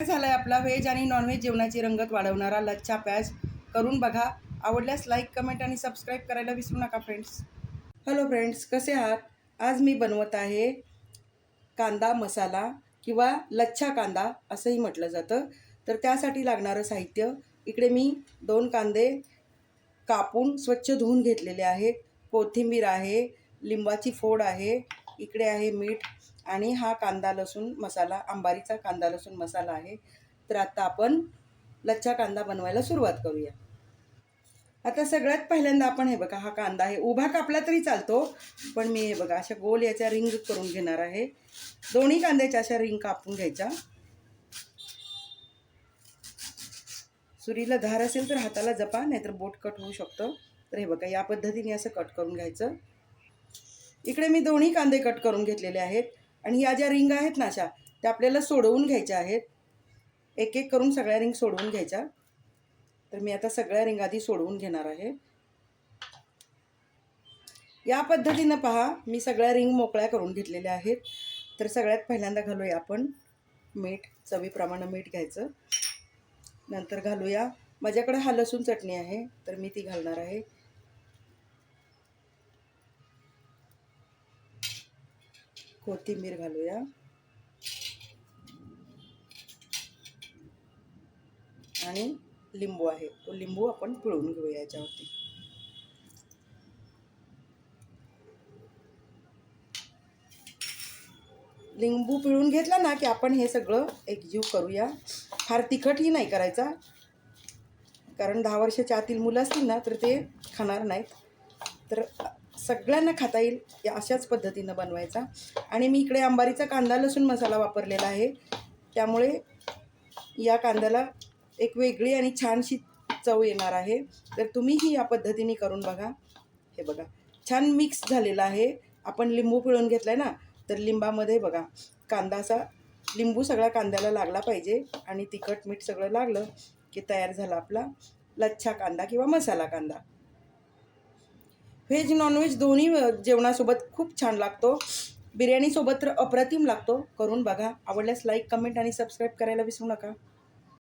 झालाय आपला व्हेज आणि नॉनव्हेज जेवणाची रंगत वाढवणारा लच्छा प्याज करून बघा. आवडल्यास लाईक कमेंट आणि सबस्क्राईब करायला विसरू नका फ्रेंड्स हॅलो फ्रेंड्स कसे आहात? आज मी बनवत आहे कांदा मसाला किंवा लच्छा कांदा असंही म्हटलं जातं. तर त्यासाठी लागणारं साहित्य. इकडे मी दोन कांदे कापून स्वच्छ धुवून घेतलेले आहेत. कोथिंबीर आहे लिंबाची फोड आहे. इकडे आहे मीठ. आणि हा कांदा लसूण मसाला अंबारीचा कांदा लसूण मसाला आहे. तर आता आपण लच्छा कांदा बनवायला सुरुवात करूया. आता सगळ्यात पहिल्यांदा आपण हे बघा हा कांदा आहे. उभा कापला तरी चालतो पण मी हे बघा अशा गोल याच्या रिंग करून घेणार आहे. दोन्ही कांद्याच्या अशा रिंग कापून घ्यायच्या. सुरीला धार असेल तर हाताला जपा नाहीतर बोट कट होऊ शकतं. तर हे बघा या पद्धतीने असं कट करून घ्यायचं. इकडे मी दोन्ही कांदे कट करून घेतलेले आहेत. आणि ह्या ज्या रिंग आहेत ना अशा त्या आपल्याला सोडवून घ्यायच्या आहेत. एक एक करून सगळ्या रिंग सोडवून घ्यायच्या. तर मी आता सगळ्या रिंग आधी सोडवून घेणार आहे. या पद्धतीनं पहा मी सगळ्या रिंग मोकळ्या करून घेतलेल्या आहेत. तर सगळ्यात पहिल्यांदा घालूया आपण मीठ चवीप्रमाणे मीठ घ्यायचं. नंतर घालूया. माझ्याकडे हा लसूण चटणी आहे तर मी ती घालणार आहे. कोथिंबीर घालूया. आणि लिंबू आहे. तो लिंबू आपण पिळून घेऊया याच्यावरती. लिंबू पिळून घेतला ना की आपण हे सगळं एकजीव करूया. फार तिखटही नाही करायचा. कारण दहा वर्षाच्या आतील मुलं असतील ना तर ते खाणार नाहीत. तर सगळ्यांना खाता येईल या अशाच पद्धतीनं बनवायचा. आणि मी इकडे अंबारीचा कांदा लसूण मसाला वापरलेला आहे. त्यामुळे या कांद्याला एक वेगळी आणि छानशी चव येणार आहे. तर तुम्हीही या पद्धतीने करून बघा. हे बघा छान मिक्स झालेला आहे. आपण लिंबू पिळून घेतला आहे ना तर लिंबामध्ये बघा कांदा असा लिंबू सगळा कांद्याला लागला पाहिजे आणि तिखट मीठ सगळं लागलं की तयार झाला आपला लच्छा कांदा किंवा मसाला कांदा. व्हेज नॉनव्हेज दोन्ही जेवणासोबत खूप छान लागतो. बिर्याणीसोबत तर अप्रतिम लागतो. करून बघा. आवडल्यास लाईक कमेंट आणि सबस्क्राईब करायला विसरू नका.